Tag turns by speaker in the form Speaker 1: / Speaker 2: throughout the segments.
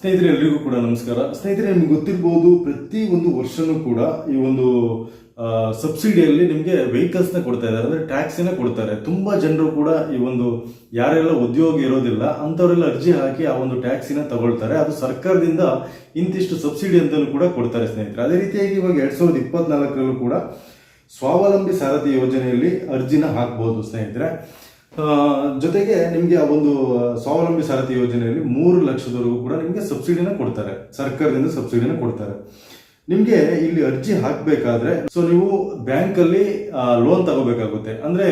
Speaker 1: ಸ್ನೇಹಿತರೆ, ಎಲ್ರಿಗೂ ಕೂಡ ನಮಸ್ಕಾರ. ಸ್ನೇಹಿತರೆ, ನಿಮ್ಗೆ ಗೊತ್ತಿರ್ಬೋದು, ಪ್ರತಿ ಒಂದು ವರ್ಷನೂ ಕೂಡ ಈ ಒಂದು ಸಬ್ಸಿಡಿಯಲ್ಲಿ ನಿಮಗೆ ವೆಹಿಕಲ್ಸ್ನ ಕೊಡ್ತಾ ಇದ್ದಾರೆ. ಅಂದ್ರೆ ಟ್ಯಾಕ್ಸಿನ ಕೊಡ್ತಾರೆ ತುಂಬಾ ಜನರು ಕೂಡ ಈ ಒಂದು, ಯಾರೆಲ್ಲ ಉದ್ಯೋಗ ಇರೋದಿಲ್ಲ, ಅಂಥವರೆಲ್ಲ ಅರ್ಜಿ ಹಾಕಿ ಆ ಒಂದು ಟ್ಯಾಕ್ಸಿನ ತಗೊಳ್ತಾರೆ. ಅದು ಸರ್ಕಾರದಿಂದ ಇಂತಿಷ್ಟು ಸಬ್ಸಿಡಿ ಅಂತಲೂ ಕೂಡ ಕೊಡ್ತಾರೆ ಸ್ನೇಹಿತರೆ. ಅದೇ ರೀತಿಯಾಗಿ ಇವಾಗ ಎರಡ್ ಸಾವಿರದ ಇಪ್ಪತ್ನಾಲ್ಕರಲ್ಲೂ ಕೂಡ ಸ್ವಾವಲಂಬಿ ಸಾರಥಿ ಯೋಜನೆಯಲ್ಲಿ ಅರ್ಜಿನ ಹಾಕ್ಬೋದು ಸ್ನೇಹಿತರೆ. ಜೊತೆಗೆ ನಿಮಗೆ ಆ ಒಂದು ಸ್ವಾವಲಂಬಿ ಸಾರಥಿ ಯೋಜನೆಯಲ್ಲಿ ಮೂರು ಲಕ್ಷದವರೆಗೂ ಕೂಡ ನಿಮಗೆ ಸಬ್ಸಿಡಿನ ಕೊಡ್ತಾರೆ. ಸರ್ಕಾರದಿಂದ ಸಬ್ಸಿಡಿನ ಕೊಡ್ತಾರೆ. ನಿಮಗೆ ಇಲ್ಲಿ ಅರ್ಜಿ ಹಾಕಬೇಕಾದ್ರೆ ಸೊ ನೀವು ಬ್ಯಾಂಕ್ ಅಲ್ಲಿ ಲೋನ್ ತಗೋಬೇಕಾಗುತ್ತೆ. ಅಂದ್ರೆ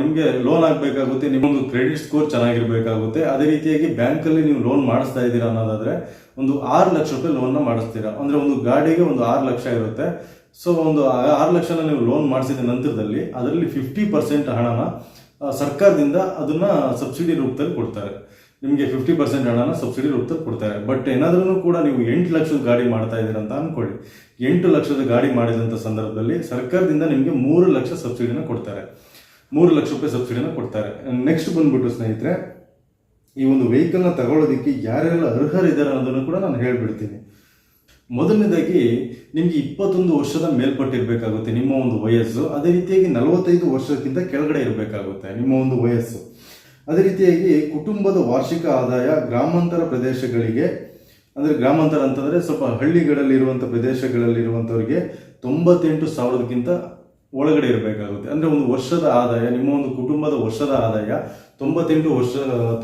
Speaker 1: ನಿಮಗೆ ಲೋನ್ ಆಗ್ಬೇಕಾಗುತ್ತೆ ನಿಮ್ಮೊಂದು ಕ್ರೆಡಿಟ್ ಸ್ಕೋರ್ ಚೆನ್ನಾಗಿರ್ಬೇಕಾಗುತ್ತೆ. ಅದೇ ರೀತಿಯಾಗಿ ಬ್ಯಾಂಕ್ ಅಲ್ಲಿ ನೀವು ಲೋನ್ ಮಾಡಿಸ್ತಾ ಇದ್ದೀರಾ ಅನ್ನೋದಾದ್ರೆ, ಒಂದು ಆರು ಲಕ್ಷ ರೂಪಾಯಿ ಲೋನ್ನ ಮಾಡಿಸ್ತೀರಾ. ಅಂದ್ರೆ ಒಂದು ಗಾಡಿಗೆ ಒಂದು ಆರು ಲಕ್ಷ ಇರುತ್ತೆ. ಸೊ ಒಂದು ಆರು ಲಕ್ಷನ ನೀವು ಲೋನ್ ಮಾಡಿಸಿದ ನಂತರದಲ್ಲಿ, ಅದರಲ್ಲಿ ಫಿಫ್ಟಿ ಪರ್ಸೆಂಟ್ ಹಣನ ಸರ್ಕಾರದಿಂದ ಅದನ್ನ ಸಬ್ಸಿಡಿ ರೂಪದಲ್ಲಿ ಕೊಡ್ತಾರೆ. ನಿಮಗೆ ಫಿಫ್ಟಿ ಪರ್ಸೆಂಟ್ ಹಣನ ಸಬ್ಸಿಡಿ ರೂಪದಲ್ಲಿ ಕೊಡ್ತಾರೆ. ಬಟ್ ಏನಾದ್ರೂ ಕೂಡ ನೀವು ಎಂಟು ಲಕ್ಷದ ಗಾಡಿ ಮಾಡ್ತಾ ಇದ್ದೀರ ಅಂತ ಅನ್ಕೊಳ್ಳಿ. ಎಂಟು ಲಕ್ಷದ ಗಾಡಿ ಮಾಡಿದಂಥ ಸಂದರ್ಭದಲ್ಲಿ ಸರ್ಕಾರದಿಂದ ನಿಮಗೆ ಮೂರು ಲಕ್ಷ ಸಬ್ಸಿಡಿನ ಕೊಡ್ತಾರೆ. ಮೂರು ಲಕ್ಷ ರೂಪಾಯಿ ಸಬ್ಸಿಡಿನ ಕೊಡ್ತಾರೆ. ನೆಕ್ಸ್ಟ್ ಬಂದ್ಬಿಟ್ಟು ಸ್ನೇಹಿತರೆ, ಈ ಒಂದು ವೆಹಿಕಲ್ನ ತಗೊಳ್ಳೋದಕ್ಕೆ ಯಾರೆಲ್ಲ ಅರ್ಹರಿದ್ದಾರೆ ಅನ್ನೋದನ್ನು ಕೂಡ ನಾನು ಹೇಳ್ಬಿಡ್ತೀನಿ. ಮೊದಲನೇದಾಗಿ ನಿಮಗೆ ಇಪ್ಪತ್ತೊಂದು ವರ್ಷದ ಮೇಲ್ಪಟ್ಟಿರಬೇಕಾಗುತ್ತೆ ನಿಮ್ಮ ಒಂದು ವಯಸ್ಸು. ಅದೇ ರೀತಿಯಾಗಿ ನಲವತ್ತೈದು ವರ್ಷಕ್ಕಿಂತ ಕೆಳಗಡೆ ಇರಬೇಕಾಗುತ್ತೆ ನಿಮ್ಮ ಒಂದು ವಯಸ್ಸು. ಅದೇ ರೀತಿಯಾಗಿ ಕುಟುಂಬದ ವಾರ್ಷಿಕ ಆದಾಯ ಗ್ರಾಮಾಂತರ ಪ್ರದೇಶಗಳಿಗೆ, ಅಂದ್ರೆ ಗ್ರಾಮಾಂತರ ಅಂತಂದ್ರೆ ಸ್ವಲ್ಪ ಹಳ್ಳಿಗಳಲ್ಲಿರುವಂಥ ಇರುವಂತ ಪ್ರದೇಶಗಳಲ್ಲಿ ಇರುವಂತವರಿಗೆ ತೊಂಬತ್ತೆಂಟು ಸಾವಿರದಕ್ಕಿಂತ ಒಳಗಡೆ ಇರಬೇಕಾಗುತ್ತೆ. ಅಂದ್ರೆ ಒಂದು ವರ್ಷದ ಆದಾಯ, ನಿಮ್ಮ ಒಂದು ಕುಟುಂಬದ ವರ್ಷದ ಆದಾಯ ತೊಂಬತ್ತೆಂಟು ವರ್ಷ,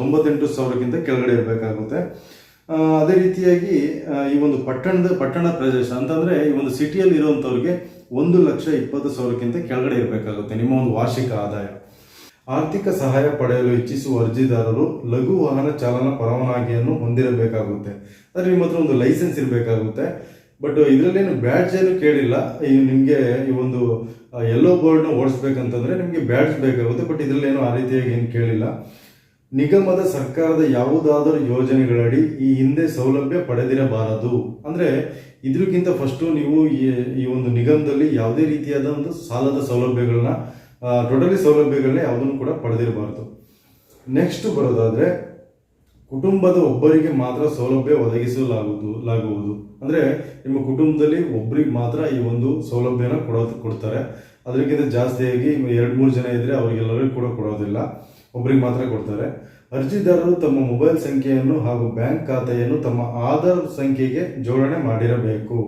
Speaker 1: ತೊಂಬತ್ತೆಂಟು ಸಾವಿರಕ್ಕಿಂತ ಕೆಳಗಡೆ ಇರಬೇಕಾಗುತ್ತೆ. ಅದೇ ರೀತಿಯಾಗಿ ಈ ಒಂದು ಪಟ್ಟಣದ, ಪಟ್ಟಣ ಪ್ರದೇಶ ಅಂತಂದ್ರೆ ಈ ಒಂದು ಸಿಟಿಯಲ್ಲಿ ಇರುವಂತವ್ರಿಗೆ ಒಂದು ಲಕ್ಷ ಇಪ್ಪತ್ತು ಸಾವಿರಕ್ಕಿಂತ ಕೆಳಗಡೆ ಇರಬೇಕಾಗುತ್ತೆ ನಿಮ್ಮ ಒಂದು ವಾರ್ಷಿಕ ಆದಾಯ. ಆರ್ಥಿಕ ಸಹಾಯ ಪಡೆಯಲು ಇಚ್ಛಿಸುವ ಅರ್ಜಿದಾರರು ಲಘು ವಾಹನ ಚಾಲನಾ ಪರವಾನಗಿಯನ್ನು ಹೊಂದಿರಬೇಕಾಗುತ್ತೆ. ಅಂದ್ರೆ ನಿಮ್ಮ ಹತ್ರ ಒಂದು ಲೈಸೆನ್ಸ್ ಇರಬೇಕಾಗುತ್ತೆ. ಬಟ್ ಇದರಲ್ಲೇನು ಬ್ಯಾಡ್ಜ್ ಏನು ಕೇಳಿಲ್ಲ. ಈ ನಿಮಗೆ ಈ ಒಂದು ಎಲ್ಲೋ ಬೋರ್ಡ್ನ ಓಡಿಸ್ಬೇಕಂತಂದ್ರೆ ನಿಮಗೆ ಬ್ಯಾಡ್ಜ್ ಬೇಕಾಗುತ್ತೆ. ಬಟ್ ಇದರಲ್ಲೇನು ಆ ರೀತಿಯಾಗಿ ಏನು ಕೇಳಿಲ್ಲ. ನಿಗಮದ ಸರ್ಕಾರದ ಯಾವುದಾದರೂ ಯೋಜನೆಗಳಡಿ ಈ ಹಿಂದೆ ಸೌಲಭ್ಯ ಪಡೆದಿರಬಾರದು. ಅಂದ್ರೆ ಇದಕ್ಕಿಂತ ಫಸ್ಟು ನೀವು ಈ ಒಂದು ನಿಗಮದಲ್ಲಿ ಯಾವುದೇ ರೀತಿಯಾದ ಒಂದು ಸಾಲದ ಸೌಲಭ್ಯಗಳನ್ನ ಟೋಟಲಿ ಸೌಲಭ್ಯಗಳನ್ನ ಯಾವುದನ್ನು ಕೂಡ ಪಡೆದಿರಬಾರದು. ನೆಕ್ಸ್ಟ್ ಬರೋದಾದ್ರೆ ಕುಟುಂಬದ ಒಬ್ಬರಿಗೆ ಮಾತ್ರ ಸೌಲಭ್ಯ ಒದಗಿಸಲಾಗುವುದು, ಲಾಗುವುದು. ಅಂದ್ರೆ ನಿಮ್ಮ ಕುಟುಂಬದಲ್ಲಿ ಒಬ್ಬರಿಗೆ ಮಾತ್ರ ಈ ಒಂದು ಸೌಲಭ್ಯನ ಕೊಡೋದು, ಕೊಡ್ತಾರೆ. ಅದಕ್ಕಿಂತ ಜಾಸ್ತಿಯಾಗಿ ಎರಡು ಮೂರು ಜನ ಇದ್ರೆ ಅವರಿಗೆಲ್ಲರಿಗೂ ಕೂಡ ಕೊಡೋದಿಲ್ಲ. ಒಬ್ಬರಿಗೆ ಮಾತ್ರ ಕೊಡ್ತಾರೆ. ಅರ್ಜಿದಾರರು ತಮ್ಮ ಮೊಬೈಲ್ ಸಂಖ್ಯೆಯನ್ನು ಹಾಗೂ ಬ್ಯಾಂಕ್ ಖಾತೆಯನ್ನು ತಮ್ಮ ಆಧಾರ್ ಸಂಖ್ಯೆಗೆ ಜೋಡಣೆ ಮಾಡಿರಬೇಕು.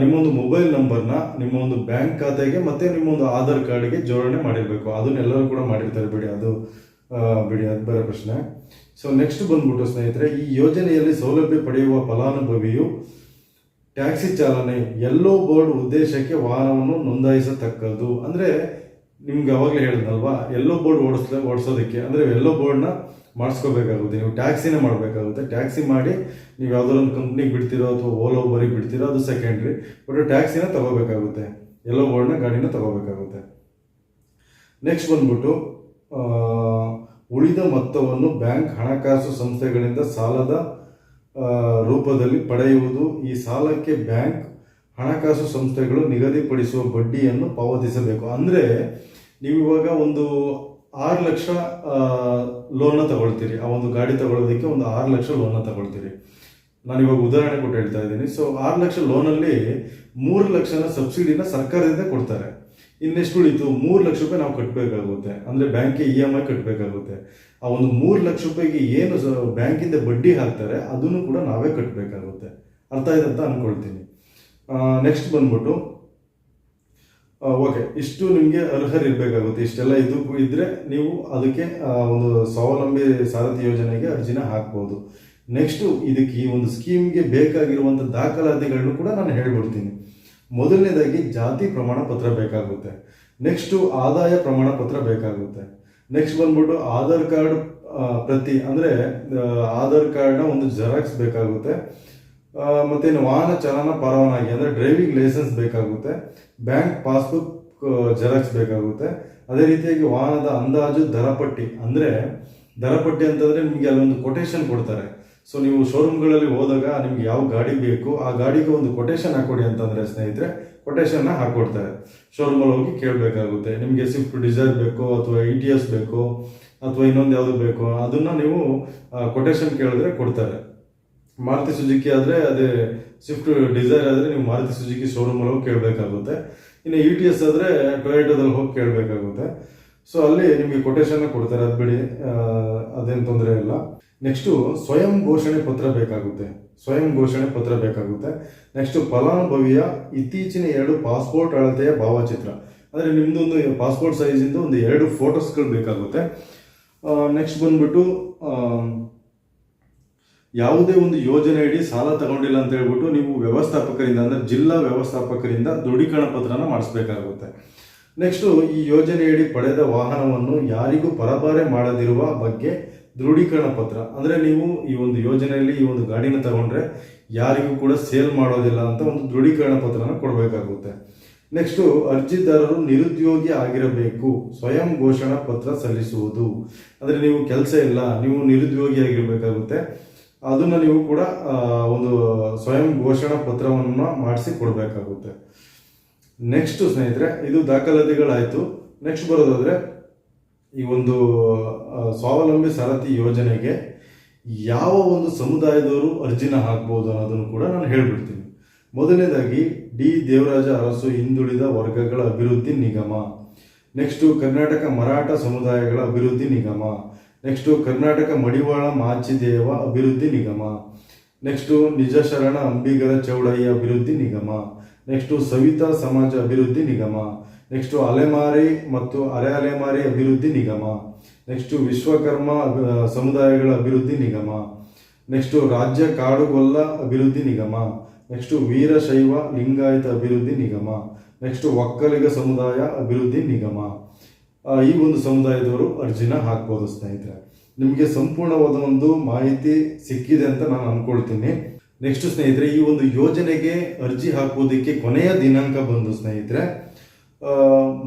Speaker 1: ನಿಮ್ಮೊಂದು ಮೊಬೈಲ್ ನಂಬರ್ನ ನಿಮ್ಮ ಒಂದು ಬ್ಯಾಂಕ್ ಖಾತೆಗೆ ಮತ್ತು ನಿಮ್ಮೊಂದು ಆಧಾರ್ ಕಾರ್ಡ್ಗೆ ಜೋಡಣೆ ಮಾಡಿರಬೇಕು. ಅದನ್ನೆಲ್ಲರೂ ಕೂಡ ಮಾಡಿರ್ತಾರೆ ಬಿಡಿ ಅದು. ಬಿಡಿ ಅದು ಬೇರೆ ಪ್ರಶ್ನೆ. ಸೊ ನೆಕ್ಸ್ಟ್ ಬಂದ್ಬಿಟ್ಟು ಸ್ನೇಹಿತರೆ, ಈ ಯೋಜನೆಯಲ್ಲಿ ಸೌಲಭ್ಯ ಪಡೆಯುವ ಫಲಾನುಭವಿಯು ಟ್ಯಾಕ್ಸಿ ಚಾಲನೆ, ಎಲ್ಲೋ ಬೋರ್ಡ್ ಉದ್ದೇಶಕ್ಕೆ ವಾಹನವನ್ನು ನೋಂದಾಯಿಸತಕ್ಕದ್ದು. ಅಂದ್ರೆ ನಿಮ್ಗೆ ಅವಾಗಲೇ ಹೇಳಿದ್ನಲ್ವಾ, ಎಲ್ಲೋ ಬೋರ್ಡ್ ಓಡಿಸ್ಲ ಓಡಿಸೋದಕ್ಕೆ, ಅಂದರೆ ಎಲ್ಲೋ ಬೋರ್ಡ್ನ ಮಾಡಿಸ್ಕೋಬೇಕಾಗುತ್ತೆ, ನೀವು ಟ್ಯಾಕ್ಸಿನೇ ಮಾಡಬೇಕಾಗುತ್ತೆ. ಟ್ಯಾಕ್ಸಿ ಮಾಡಿ ನೀವು ಯಾವುದಾದ್ರು ಒಂದು ಕಂಪ್ನಿಗೆ ಬಿಡ್ತಿರೋ ಅಥವಾ ಓಲೋ ಬರಿ ಬಿಡ್ತಿರೋ, ಅದು ಸೆಕೆಂಡ್ರಿ ಬಟ್ ಟ್ಯಾಕ್ಸಿನ ತಗೋಬೇಕಾಗುತ್ತೆ. ಎಲ್ಲೋ ಬೋರ್ಡ್ನ ಗಾಡಿನ ತಗೋಬೇಕಾಗುತ್ತೆ. ನೆಕ್ಸ್ಟ್ ಬಂದ್ಬಿಟ್ಟು ಉಳಿದ ಮೊತ್ತವನ್ನು ಬ್ಯಾಂಕ್ ಹಣಕಾಸು ಸಂಸ್ಥೆಗಳಿಂದ ಸಾಲದ ರೂಪದಲ್ಲಿ ಪಡೆಯುವುದು. ಈ ಸಾಲಕ್ಕೆ ಬ್ಯಾಂಕ್ ಹಣಕಾಸು ಸಂಸ್ಥೆಗಳು ನಿಗದಿಪಡಿಸುವ ಬಡ್ಡಿಯನ್ನು ಪಾವತಿಸಬೇಕು. ಅಂದ್ರೆ ನೀವು ಇವಾಗ ಒಂದು ಆರು ಲಕ್ಷ ಲೋನ್ನ ತಗೊಳ್ತೀರಿ. ಆ ಒಂದು ಗಾಡಿ ತಗೊಳ್ಳೋದಕ್ಕೆ ಒಂದು ಆರು ಲಕ್ಷ ಲೋನ್ನ ತಗೊಳ್ತೀರಿ. ನಾನು ಇವಾಗ ಉದಾಹರಣೆ ಕೊಟ್ಟು ಹೇಳ್ತಾ ಇದ್ದೀನಿ. ಸೊ ಆರು ಲಕ್ಷ ಲೋನಲ್ಲಿ ಮೂರು ಲಕ್ಷನ ಸಬ್ಸಿಡಿನ ಸರ್ಕಾರದಿಂದ ಕೊಡ್ತಾರೆ. ಇನ್ನೆಷ್ಟು ಉಳಿತು? ಮೂರು ಲಕ್ಷ ರೂಪಾಯಿ ನಾವು ಕಟ್ಟಬೇಕಾಗುತ್ತೆ ಅಂದರೆ ಬ್ಯಾಂಕ್ಗೆ ಇ ಎಂ ಐ ಕಟ್ಟಬೇಕಾಗುತ್ತೆ ಆ ಒಂದು ಮೂರು ಲಕ್ಷ ರೂಪಾಯಿಗೆ ಏನು ಬ್ಯಾಂಕಿಂದ ಬಡ್ಡಿ ಹಾಕ್ತಾರೆ, ಅದನ್ನು ಕೂಡ ನಾವೇ ಕಟ್ಟಬೇಕಾಗುತ್ತೆ ಅರ್ಥ ಆಯ್ತು ಅಂತ ಅನ್ಕೊಳ್ತೀನಿ. ನೆಕ್ಸ್ಟ್ ಬಂದ್ಬಿಟ್ಟು ಓಕೆ ಇಷ್ಟು ನಿಮಗೆ ಅರ್ಹರಿರಬೇಕಾಗುತ್ತೆ ಇಷ್ಟೆಲ್ಲ ಇದು ಇದ್ದರೆ ನೀವು ಅದಕ್ಕೆ ಒಂದು ಸ್ವಾವಲಂಬಿ ಸಾರಥಿ ಯೋಜನೆಗೆ ಅರ್ಜಿನ ಹಾಕ್ಬೋದು. ನೆಕ್ಸ್ಟು ಇದಕ್ಕೆ ಈ ಒಂದು ಸ್ಕೀಮ್ಗೆ ಬೇಕಾಗಿರುವಂಥ ದಾಖಲಾತಿಗಳನ್ನು ಕೂಡ ನಾನು ಹೇಳ್ಬಿಡ್ತೀನಿ. ಮೊದಲನೇದಾಗಿ ಜಾತಿ ಪ್ರಮಾಣ ಪತ್ರ ಬೇಕಾಗುತ್ತೆ. ನೆಕ್ಸ್ಟು ಆದಾಯ ಪ್ರಮಾಣ ಪತ್ರ ಬೇಕಾಗುತ್ತೆ. ನೆಕ್ಸ್ಟ್ ಬಂದ್ಬಿಟ್ಟು ಆಧಾರ್ ಕಾರ್ಡ್ ಪ್ರತಿ, ಅಂದರೆ ಆಧಾರ್ ಕಾರ್ಡ್ನ ಒಂದು ಜೆರಾಕ್ಸ್ ಬೇಕಾಗುತ್ತೆ. ಮತ್ತೇನು ವಾಹನ ಚಲನ ಪರವಾನಗಿ ಅಂದ್ರೆ ಡ್ರೈವಿಂಗ್ ಲೈಸೆನ್ಸ್ ಬೇಕಾಗುತ್ತೆ. ಬ್ಯಾಂಕ್ ಪಾಸ್ಬುಕ್ ಜೆರಾಕ್ಸ್ ಬೇಕಾಗುತ್ತೆ. ಅದೇ ರೀತಿಯಾಗಿ ವಾಹನದ ಅಂದಾಜು, ದರಪಟ್ಟಿ. ಅಂದ್ರೆ ದರಪಟ್ಟಿ ಅಂತಂದ್ರೆ ನಿಮಗೆ ಅಲ್ಲೊಂದು ಕೊಟೇಶನ್ ಕೊಡ್ತಾರೆ. ಸೊ ನೀವು ಶೋರೂಮ್ಗಳಲ್ಲಿ ಹೋದಾಗ ನಿಮ್ಗೆ ಯಾವ ಗಾಡಿ ಬೇಕು, ಆ ಗಾಡಿಗೆ ಒಂದು ಕೊಟೇಶನ್ ಹಾಕೊಡಿ ಅಂತಂದ್ರೆ ಸ್ನೇಹಿತರೆ ಕೊಟೇಶನ್ ಹಾಕೊಡ್ತಾರೆ. ಶೋರೂಮಲ್ಲಿ ಹೋಗಿ ಕೇಳಬೇಕಾಗುತ್ತೆ. ನಿಮಗೆ ಸ್ವಿಫ್ಟ್ ಡಿಸೈರ್ ಬೇಕು, ಅಥವಾ ಇ ಟಿ ಎಸ್ ಬೇಕು, ಅಥವಾ ಇನ್ನೊಂದು ಯಾವುದು ಬೇಕು, ಅದನ್ನ ನೀವು ಕೊಟೇಶನ್ ಕೇಳಿದ್ರೆ ಕೊಡ್ತಾರೆ. ಮಾರುತಿ ಸುಜುಕಿ ಆದರೆ ಅದೇ ಸ್ವಿಫ್ಟ್ ಡಿಸೈರ್ ಆದರೆ ನೀವು ಮಾರುತಿ ಸುಜುಕಿ ಶೋರೂಮಲ್ಲಿ ಹೋಗಿ ಕೇಳಬೇಕಾಗುತ್ತೆ. ಇನ್ನು ಯು ಟಿ ಎಸ್ ಆದರೆ ಟೊಯೋಟೋದಲ್ಲಿ ಹೋಗಿ ಕೇಳಬೇಕಾಗುತ್ತೆ. ಸೊ ಅಲ್ಲಿ ನಿಮಗೆ ಕೊಟೇಶನ್ ಕೊಡ್ತಾರೆ, ಅದು ಬಿಡಿ. ಅದೇನು ತೊಂದರೆ ಇಲ್ಲ. ನೆಕ್ಸ್ಟು ಸ್ವಯಂ ಘೋಷಣೆ ಪತ್ರ ಬೇಕಾಗುತ್ತೆ. ಸ್ವಯಂ ಘೋಷಣೆ ಪತ್ರ ಬೇಕಾಗುತ್ತೆ. ನೆಕ್ಸ್ಟ್ ಫಲಾನುಭವಿಯ ಇತ್ತೀಚಿನ ಎರಡು ಪಾಸ್ಪೋರ್ಟ್ ಅಳತೆಯ ಭಾವಚಿತ್ರ. ಅಂದರೆ ನಿಮ್ದು ಒಂದು ಪಾಸ್ಪೋರ್ಟ್ ಸೈಜಿಂದು ಒಂದು ಎರಡು ಫೋಟೋಸ್ಗಳು ಬೇಕಾಗುತ್ತೆ. ನೆಕ್ಸ್ಟ್ ಬಂದ್ಬಿಟ್ಟು ಯಾವುದೇ ಒಂದು ಯೋಜನೆ ಅಡಿ ಸಾಲ ತಗೊಂಡಿಲ್ಲ ಅಂತ ಹೇಳ್ಬಿಟ್ಟು ನೀವು ವ್ಯವಸ್ಥಾಪಕರಿಂದ ಅಂದರೆ ಜಿಲ್ಲಾ ವ್ಯವಸ್ಥಾಪಕರಿಂದ ದೃಢೀಕರಣ ಪತ್ರನ ಮಾಡಿಸ್ಬೇಕಾಗುತ್ತೆ. ನೆಕ್ಸ್ಟು ಈ ಯೋಜನೆಯಡಿ ಪಡೆದ ವಾಹನವನ್ನು ಯಾರಿಗೂ ಪರಭಾರೆ ಮಾಡದಿರುವ ಬಗ್ಗೆ ದೃಢೀಕರಣ ಪತ್ರ. ಅಂದರೆ ನೀವು ಈ ಒಂದು ಯೋಜನೆಯಲ್ಲಿ ಈ ಒಂದು ಗಾಡಿನ ತಗೊಂಡ್ರೆ ಯಾರಿಗೂ ಕೂಡ ಸೇಲ್ ಮಾಡೋದಿಲ್ಲ ಅಂತ ಒಂದು ದೃಢೀಕರಣ ಪತ್ರನ ಕೊಡಬೇಕಾಗುತ್ತೆ. ನೆಕ್ಸ್ಟು ಅರ್ಜಿದಾರರು ನಿರುದ್ಯೋಗಿ ಆಗಿರಬೇಕು. ಸ್ವಯಂ ಘೋಷಣಾ ಪತ್ರ ಸಲ್ಲಿಸುವುದು. ಅಂದರೆ ನೀವು ಕೆಲಸ ಇಲ್ಲ, ನೀವು ನಿರುದ್ಯೋಗಿ ಆಗಿರಬೇಕಾಗುತ್ತೆ. ಅದನ್ನ ನೀವು ಕೂಡ ಒಂದು ಸ್ವಯಂ ಘೋಷಣಾ ಪತ್ರವನ್ನು ಮಾಡಿಸಿ ಕೊಡಬೇಕಾಗುತ್ತೆ. ನೆಕ್ಸ್ಟ್ ಸ್ನೇಹಿತರೆ, ಇದು ದಾಖಲಾತಿಗಳಾಯಿತು. ನೆಕ್ಸ್ಟ್ ಬರೋದಾದ್ರೆ, ಈ ಒಂದು ಸ್ವಾವಲಂಬಿ ಸಾರಥಿ ಯೋಜನೆಗೆ ಯಾವ ಒಂದು ಸಮುದಾಯದವರು ಅರ್ಜಿನ ಹಾಕ್ಬೋದು ಅನ್ನೋದನ್ನು ಕೂಡ ನಾನು ಹೇಳ್ಬಿಡ್ತೀನಿ. ಮೊದಲನೇದಾಗಿ, ಡಿ. ದೇವರಾಜ ಅರಸು ಹಿಂದುಳಿದ ವರ್ಗಗಳ ಅಭಿವೃದ್ಧಿ ನಿಗಮ. ನೆಕ್ಸ್ಟು ಕರ್ನಾಟಕ ಮರಾಠ ಸಮುದಾಯಗಳ ಅಭಿವೃದ್ಧಿ ನಿಗಮ. ನೆಕ್ಸ್ಟು ಕರ್ನಾಟಕ ಮಡಿವಾಳ ಮಾಚಿದೇವ ಅಭಿವೃದ್ಧಿ ನಿಗಮ ನೆಕ್ಸ್ಟು ನಿಜಶರಣ ಅಂಬಿಗರ ಚೌಡಯ್ಯ ಅಭಿವೃದ್ಧಿ ನಿಗಮ ನೆಕ್ಸ್ಟು ಸವಿತಾ ಸಮಾಜ ಅಭಿವೃದ್ಧಿ ನಿಗಮ ನೆಕ್ಸ್ಟು ಅಲೆಮಾರಿ ಮತ್ತು ಅರೆ ಅಲೆಮಾರಿ ಅಭಿವೃದ್ಧಿ ನಿಗಮ ನೆಕ್ಸ್ಟು ವಿಶ್ವಕರ್ಮ ಸಮುದಾಯಗಳ ಅಭಿವೃದ್ಧಿ ನಿಗಮ ನೆಕ್ಸ್ಟು ರಾಜ್ಯ ಕಾಡುಗೊಲ್ಲ ಅಭಿವೃದ್ಧಿ ನಿಗಮ ನೆಕ್ಸ್ಟು ವೀರಶೈವ ಲಿಂಗಾಯತ ಅಭಿವೃದ್ಧಿ ನಿಗಮ ನೆಕ್ಸ್ಟು ಒಕ್ಕಲಿಗ ಸಮುದಾಯ ಅಭಿವೃದ್ಧಿ ನಿಗಮ ಈ ಒಂದು ಸಮುದಾಯದವರು ಅರ್ಜಿನ ಹಾಕ್ಬೋದು ಸ್ನೇಹಿತರೆ. ನಿಮಗೆ ಸಂಪೂರ್ಣವಾದ ಒಂದು ಮಾಹಿತಿ ಸಿಕ್ಕಿದೆ ಅಂತ ನಾನು ಅನ್ಕೊಳ್ತೀನಿ. ನೆಕ್ಸ್ಟ್ ಸ್ನೇಹಿತರೆ, ಈ ಒಂದು ಯೋಜನೆಗೆ ಅರ್ಜಿ ಹಾಕೋದಕ್ಕೆ ಕೊನೆಯ ದಿನಾಂಕ ಬಂದು ಸ್ನೇಹಿತರೆ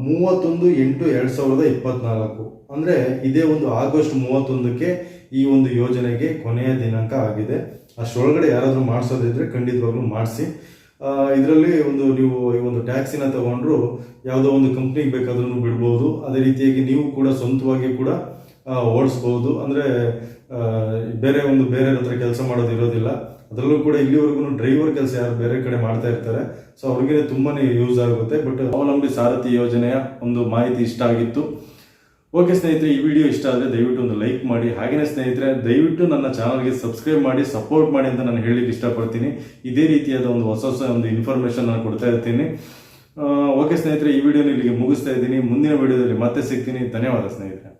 Speaker 1: ಮೂವತ್ತೊಂದು ಎಂಟು ಎರಡ್ ಸಾವಿರದ ಇಪ್ಪತ್ನಾಲ್ಕು. ಅಂದ್ರೆ ಇದೇ ಒಂದು ಆಗಸ್ಟ್ ಮೂವತ್ತೊಂದಕ್ಕೆ ಈ ಒಂದು ಯೋಜನೆಗೆ ಕೊನೆಯ ದಿನಾಂಕ ಆಗಿದೆ. ಅಷ್ಟರೊಳಗಡೆ ಯಾರಾದರೂ ಮಾಡಿಸೋದಿದ್ರೆ ಖಂಡಿತವಾಗ್ಲೂ ಮಾಡಿಸಿ. ಇದರಲ್ಲಿ ಒಂದು ನೀವು ಈ ಒಂದು ಟ್ಯಾಕ್ಸಿನ ತಗೊಂಡ್ರು ಯಾವುದೋ ಒಂದು ಕಂಪ್ನಿಗೆ ಬೇಕಾದ್ರೂ ಬಿಡ್ಬೋದು. ಅದೇ ರೀತಿಯಾಗಿ ನೀವು ಕೂಡ ಸ್ವಂತವಾಗಿ ಕೂಡ ಓಡಿಸ್ಬೋದು. ಅಂದರೆ ಬೇರೆ ಒಂದು ಬೇರೆ ಹತ್ರ ಕೆಲಸ ಮಾಡೋದು ಇರೋದಿಲ್ಲ. ಅದರಲ್ಲೂ ಕೂಡ ಇಲ್ಲಿವರೆಗೂ ಡ್ರೈವರ್ ಕೆಲಸ ಯಾರು ಬೇರೆ ಕಡೆ ಮಾಡ್ತಾ ಇರ್ತಾರೆ. ಸೊ ಅವ್ರಿಗೆ ತುಂಬಾ ಯೂಸ್ ಆಗುತ್ತೆ. ಬಟ್ ಅವಲಂಬಿ ಸಾರಥಿ ಯೋಜನೆಯ ಒಂದು ಮಾಹಿತಿ ಇಷ್ಟ ಆಗಿತ್ತು. ಓಕೆ ಸ್ನೇಹಿತರೆ, ಈ ವಿಡಿಯೋ ಇಷ್ಟ ಆದರೆ ದಯವಿಟ್ಟು ಒಂದು ಲೈಕ್ ಮಾಡಿ. ಹಾಗೆಯೇ ಸ್ನೇಹಿತರೆ, ದಯವಿಟ್ಟು ನನ್ನ ಚಾನಲ್ಗೆ ಸಬ್ಸ್ಕ್ರೈಬ್ ಮಾಡಿ, ಸಪೋರ್ಟ್ ಮಾಡಿ ಅಂತ ನಾನು ಹೇಳಲಿಕ್ಕೆ ಇಷ್ಟಪಡ್ತೀನಿ. ಇದೇ ರೀತಿಯಾದ ಒಂದು ಹೊಸ ಹೊಸ ಒಂದು ಇನ್ಫಾರ್ಮೇಷನ್ ನಾನು ಕೊಡ್ತಾ ಇರ್ತೀನಿ. ಓಕೆ ಸ್ನೇಹಿತರೆ, ಈ ವಿಡಿಯೋನ ಇಲ್ಲಿಗೆ ಮುಗಿಸ್ತಾ ಇದ್ದೀನಿ. ಮುಂದಿನ ವಿಡಿಯೋದಲ್ಲಿ ಮತ್ತೆ ಸಿಗ್ತೀನಿ. ಧನ್ಯವಾದ ಸ್ನೇಹಿತರೆ.